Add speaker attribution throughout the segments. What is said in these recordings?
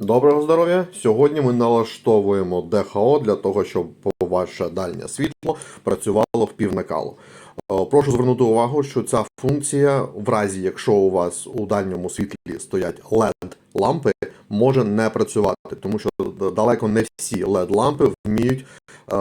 Speaker 1: Доброго здоров'я! Сьогодні ми налаштовуємо ДХО для того, щоб ваше дальнє світло працювало в півнакалу. Е, Прошу звернути увагу, що ця функція, в разі якщо у вас у дальньому світлі стоять LED-лампи, може не працювати, тому що далеко не всі LED-лампи вміють е,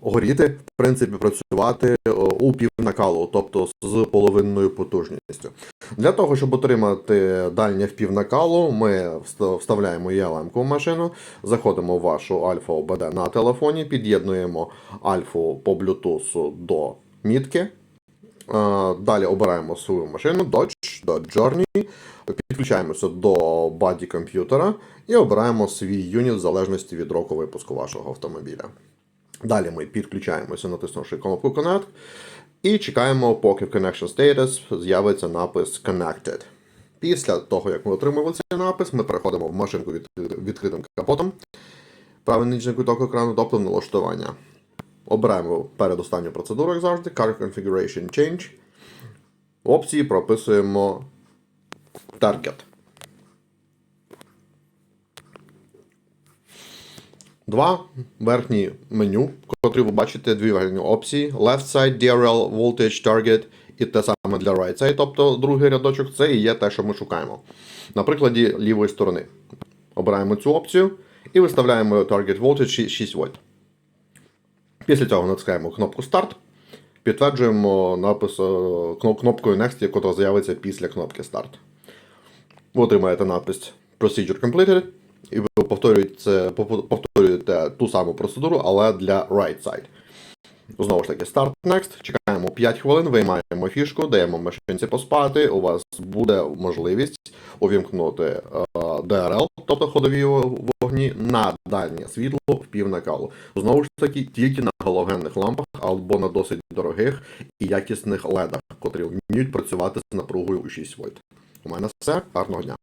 Speaker 1: горіти, в принципі, працювати е, у півнакалу, тобто з половинною потужністю. Для того, щоб отримати дальнє впівнакалу, ми вставляємо ELM в машину, заходимо в вашу альфа ОБД на телефоні, під'єднуємо альфу по Bluetooth до мітки. Далі обираємо свою машину Dodge, Dodge Journey, підключаємося до баді комп'ютера і обираємо свій юніт в залежності від року випуску вашого автомобіля. Далі ми підключаємося, натиснувши кнопку Connect, і чекаємо, поки в Connection Status з'явиться напис Connected. Після того, як ми отримали цей напис, ми переходимо в машинку від відкритим капотом, правий нижній куток екрану, тобто налаштування. Обираємо передостанню процедуру, як завжди, Car Configuration Change. В опції прописуємо Target. Два верхні меню, котрі ви бачите, дві верхні опції. Left side DRL Voltage Target і те саме для right side, тобто другий рядочок, це і є те, що ми шукаємо. На прикладі лівої сторони. Обираємо цю опцію і виставляємо Target Voltage 6 вольт. Після цього натискаємо кнопку Start, підтверджуємо напис е, кнопкою Next, яка з'явиться після кнопки Start. Ви отримаєте напис Procedure Completed, і ви повторюєте, повторюєте ту саму процедуру, але для right side. Знову ж таки, Start Next. Чекаємо 5 хвилин, виймаємо фішку, даємо машинці поспати. У вас буде можливість увімкнути е, DRL, тобто ходові вогні, на дальнє світло в півнакалу. Знову ж таки, тільки на галогенних лампах або на досить дорогих і якісних ледах, котрі вміють працювати з напругою у 6 вольт. У мене все. Гарного дня.